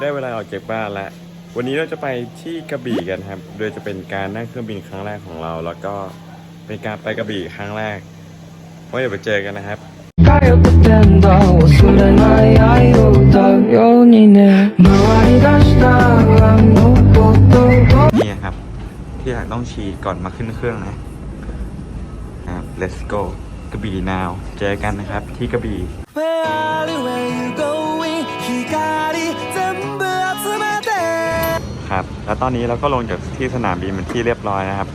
ได้เวลาออกจากบ้านแล้ว วันนี้เราจะไปที่กระบี่กันครับ โดยจะเป็นการนั่งเครื่องบินครั้งแรกของเรา แล้วก็เป็นการไปกระบี่ครั้งแรกไว้เดี๋ยวไปเจอกันนะครับ นี่ครับ ที่อยากต้องฉีดก่อนมาขึ้นเครื่องนะครับ let's go กระบี่ now เจอกันนะครับที่กระบี่ ครับ แล้วตอนนี้เราก็ลงจากที่สนามบินเป็นที่เรียบร้อยนะครับ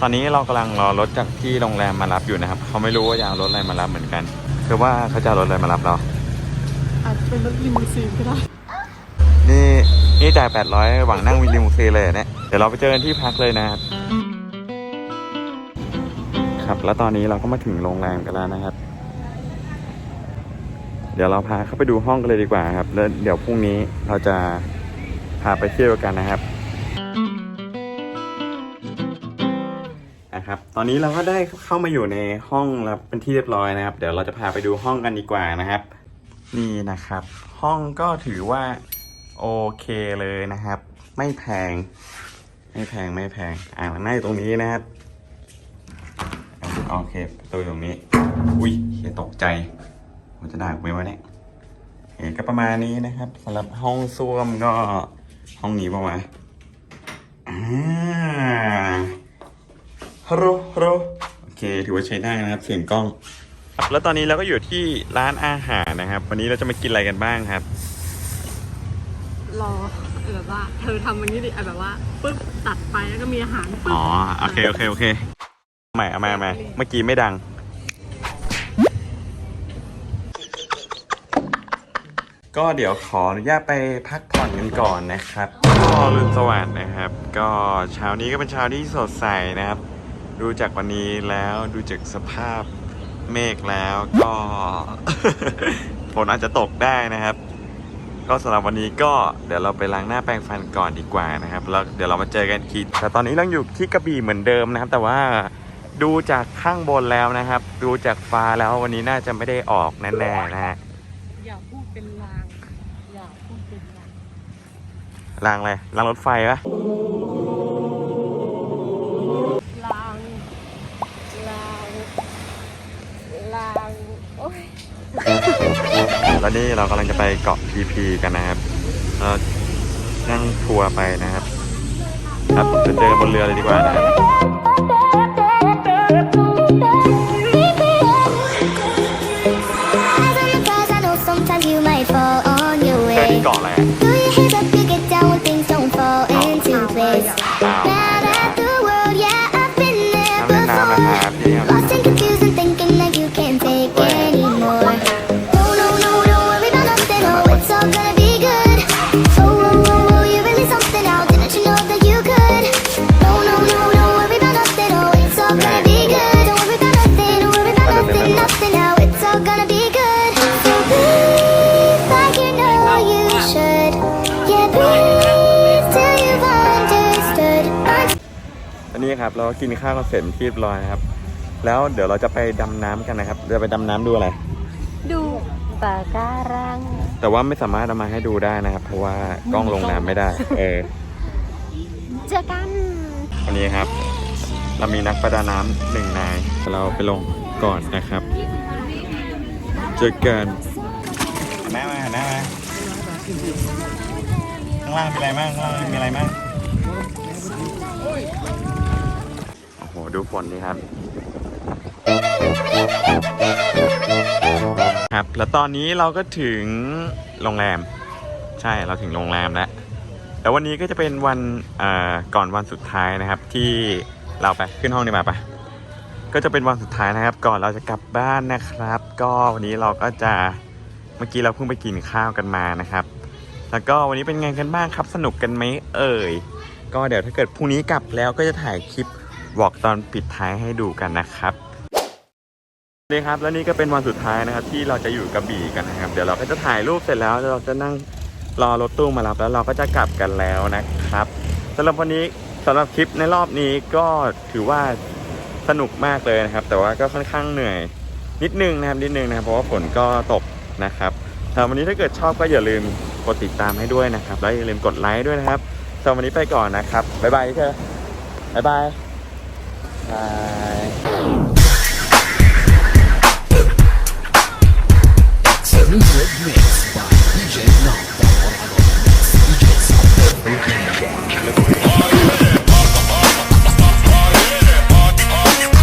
ตอนนี้เรากำลังรอรถจากที่โรงแรมมารับอยู่นะครับ เขาไม่รู้ว่าจะเอารถอะไรมารับเหมือนกัน คือว่าเขาจะเอารถอะไรมารับเรา อาจจะเป็นรถลิมูซีนก็ได้ นี่นี่จ่าย800หวังนั่งวินลิมูซีนเลยเหรอเนี่ย เดี๋ยวเราไปเจอกันที่พักเลยนะครับ ครับ แล้วตอนนี้เราก็มาถึงโรงแรมกันแล้วนะครับ เดี๋ยวเราพาเข้าไปดูห้องกันเลยดีกว่าครับ แล้วเดี๋ยวพรุ่งนี้เราจะพาไปเที่ยวกันนะครับนะครับ ตอนนี้เราก็ได้เข้ามาอยู่ในห้องแล้วเป็นที่เรียบร้อยนะครับ เดี๋ยวเราจะพาไปดูห้องกันดีกว่านะครับ นี่นะครับ ห้องก็ถือว่าโอเคเลยนะครับ ไม่แพง ไม่แพงไม่แพง อ่างล้างหน้าอยู่ตรงนี้นะครับ โอเคประตูตรงนี้ อุ้ยเฮียตกใจ มันจะด่ากูไหมวะเนี่ยโอเคก็ประมาณนี้นะครับสำหรับห้องส้วมก็ห้องนี้ประมาณอ่าฮัลโหลฮัลโหลโอเค ถือว่าใช้ได้นะครับ เสียงกล้องครับแล้วตอนนี้เราก็อยู่ที่ร้านอาหารนะครับ วันนี้เราจะมากินอะไรกันบ้างครับ รอแบบว่า เธอทำอย่างนี้ดิอะแบบว่าปึ๊บตัดไปแล้วก็มีอาหารปึ๊บอ๋อ โอเค โอเค โอเคใหม่เอาใหม่เอาใหม่เมื่อกี้ไม่ดัง ก็เดี๋ยวขออนุญาตไปพักผ่อนกันก่อนนะครับก็รุนสวัสดนะครับ ก็เช้านี้ก็เป็นเช้าที่สดใสนะครับ ดูจากวันนี้แล้วดูจากสภาพเมฆแล้วก็ฝนอาจจะตกได้นะครับ ก็สำหรับวันนี้ก็เดี๋ยวเราไปล้างหน้าแปรงฟันก่อนดีกว่านะครับแล้วเดี๋ยวเรามาเจอกันอีกทีแต่ตอนนี้เราอยู่ที่กระบี่เหมือนเดิมนะครับ แต่ว่าดูจากข้างบนแล้วนะครับ ดูจากฟ้าแล้ววันนี้น่าจะไม่ได้ออกแน่ๆนะฮะ อย่าพูดเป็นลางอย่าพูดเป็นลาง รางอะไรรางรถไฟปะลางลางลางโอ้ยแล้วนี่เรากำลังจะไปเกาะพีพีกันนะครับเรานั่งทัวร์ไปนะครับ ครับจะเจอบนเรือเลยดีกว่านะครับ อันนี้ครับเราก็กินข้าวกันเสร็จเป็นที่เรียบร้อยนะครับ แล้วเดี๋ยวเราจะไปดำน้ำกันนะครับจะไปดำน้ำดูอะไร ดูปะการัง แต่ว่าไม่สามารถเอามาให้ดูได้นะครับ เพราะว่ากล้องลงน้ำไม่ได้ เออเจอกันวันนี้ครับ เรามีนักประดาน้ำหนึ่งนายเราไปลงก่อนนะครับ เจอกันหน้ามาหน้ามาข้างล่างมีอะไรบ้างข้างล่างมีอะไรบ้างโอ้โหดูฝนดีครับ ครับ แล้วตอนนี้เราก็ถึงโรงแรม ใช่เราถึงโรงแรมแล้วแล้ววันนี้ก็จะเป็นวันก่อนวันสุดท้ายนะครับ ที่เราไปขึ้นห้องดีกว่าปะก็จะเป็นวันสุดท้ายนะครับ ก่อนเราจะกลับบ้านนะครับ ก็วันนี้เราก็จะเมื่อกี้เราเพิ่งไปกินข้าวกันมานะครับ แล้วก็วันนี้เป็นไงกันบ้างครับ สนุกกันไหมเอ่ย ก็เดี๋ยวถ้าเกิดพรุ่งนี้กลับแล้วก็จะถ่ายคลิป บอกตอนปิดท้ายให้ดูกันนะครับนี่ครับแล้วนี่ก็เป็นวันสุดท้ายนะครับ ที่เราจะอยู่กระบี่กันนะครับ เดี๋ยวเราก็จะถ่ายรูปเสร็จแล้วเราจะนั่งรอรถตู้มารับแล้วเราก็จะกลับกันแล้วนะครับสำหรับวันนี้สำหรับคลิปในรอบนี้ก็ถือว่าสนุกมากเลยนะครับ แต่ว่าก็ค่อนข้างเหนื่อยนิดนึงนะครับนิดนึงนะครับเพราะว่าฝนก็ตกนะครับสำหรับวันนี้ถ้าเกิดชอบก็อย่าลืมกดติดตามให้ด้วยนะครับ แล้วอย่าลืมกดไลค์ด้วยนะครับสำหรับวันนี้ไปก่อนนะครับบ๊ายบายเธอบ๊ายบาย Bye. Exclusive mix.